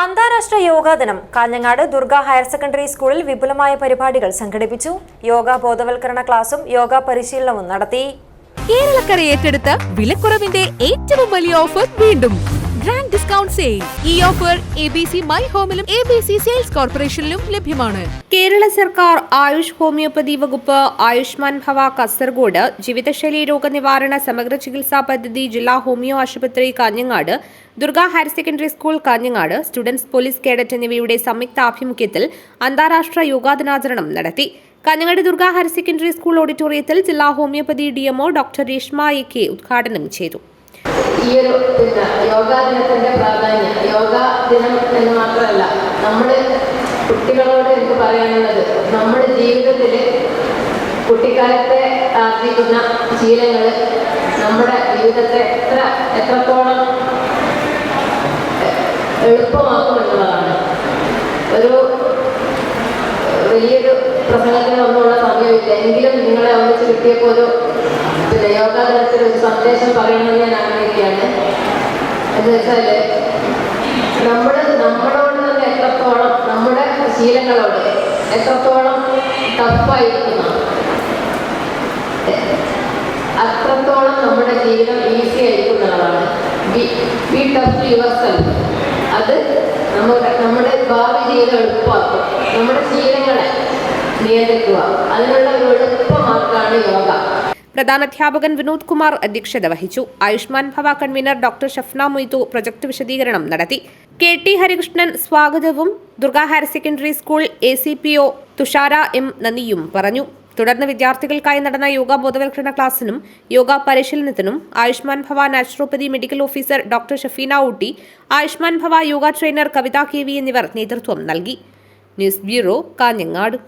അന്താരാഷ്ട്ര യോഗാ ദിനം Kanhangad Durga higher secondary സ്കൂളിൽ വിപുലമായ പരിപാടികൾ സംഘടിപ്പിച്ചു. യോഗ ബോധവൽക്കരണ ക്ലാസും യോഗ പരിശീലനവും നടത്തി. കേരളക്കര ഏറ്റെടുത്ത വിലക്കുറവിന്റെ ഏറ്റവും വലിയ ഓഫർ വീണ്ടും. ഗ്രാൻഡ് ഡിസ്കൗണ്ട് സെയിൽ ഈ offer A B C my ഹോമിലും A B C sales കോർപ്പറേഷനിലും ലഭ്യമാണ്. കേരള സർക്കാർ ആയുഷ് ഹോമിയോപ്പതി വകുപ്പ് ആയുഷ്മാൻ ഭവ കാസർഗോഡ് ജീവിതശൈലി രോഗനിവാരണ സമഗ്ര ചികിത്സാ പദ്ധതി ജില്ലാ ഹോമിയോ ആശുപത്രി Kanhangad Durga higher secondary school Kanhangad students police cadet എന്നിവയുടെ സംയുക്ത ആഭിമുഖ്യത്തിൽ അന്താരാഷ്ട്ര യോഗാ ദിനാചരണം നടത്തി. Kanhangad Durga higher secondary school ഓഡിറ്റോറിയത്തിൽ ജില്ലാ homoeopathy DMO doctor Reshma A K ഉദ്ഘാടനം ചെയ്തു. ഈ ഒരു പിന്നെ യോഗാ ദിനത്തിന്റെ പ്രാധാന്യം യോഗ ദിനം എന്ന് മാത്രമല്ല നമ്മൾ കുട്ടികളോട് എനിക്ക് പറയാനുള്ളത് നമ്മുടെ ജീവിതത്തിൽ കുട്ടിക്കാലത്തെ ആർജിക്കുന്ന ശീലങ്ങൾ നമ്മുടെ ജീവിതത്തെ എത്ര എത്രത്തോളം എളുപ്പമാക്കുമെന്നുള്ളതാണ് ഒരു വലിയൊരു പ്രസംഗത്തിന് ഒന്നുമുള്ള സമയമില്ല. എങ്കിലും നിങ്ങളെ ഒന്നിച്ച് കിട്ടിയപ്പോൾ ഒരു പിന്നെ യോഗാ ഒരു സന്ദേശം പറയണമെന്ന് ഞാൻ ആഗ്രഹിക്കുകയാണ് എന്ന് വെച്ചാൽ നമ്മൾ നമ്മളോട് തന്നെ എത്രത്തോളം നമ്മുടെ ശീലങ്ങളോട് എത്രത്തോളം ടഫായിരിക്കുന്ന. അത്രത്തോളം നമ്മുടെ ജീവിതം ഈസി ആയിരിക്കുന്നതാണ് ബി ടഫ് അത് നമ്മുടെ നമ്മുടെ ഭാവി ജീവിതം എളുപ്പമാക്കും. നമ്മുടെ ശീലങ്ങളെ നിയന്ത്രിക്കുക. അതിനുള്ള ഒരു എളുപ്പമാർക്കാണ് യോഗ. പ്രധാനാധ്യാപകൻ വിനോദ് കുമാർ അധ്യക്ഷത വഹിച്ചു. Ayushman Bhava convener doctor Shafna Moidu project വിശദീകരണം നടത്തി. കെ ടി ഹരികൃഷ്ണൻ സ്വാഗതവും Durga higher secondary school A C P O Thushara M നന്ദിയും പറഞ്ഞു. തുടർന്ന് വിദ്യാർത്ഥികൾക്കായി നടന്ന യോഗ ബോധവൽക്കരണ ക്ലാസ്സിനും yoga പരിശീലനത്തിനും Ayushman Bhava naturopathy medical officer doctor Shafeena Ooty Ayushman Bhava yoga trainer Kavitha K V എന്നിവർ നേതൃത്വം നൽകി. News bureau Kanhangad.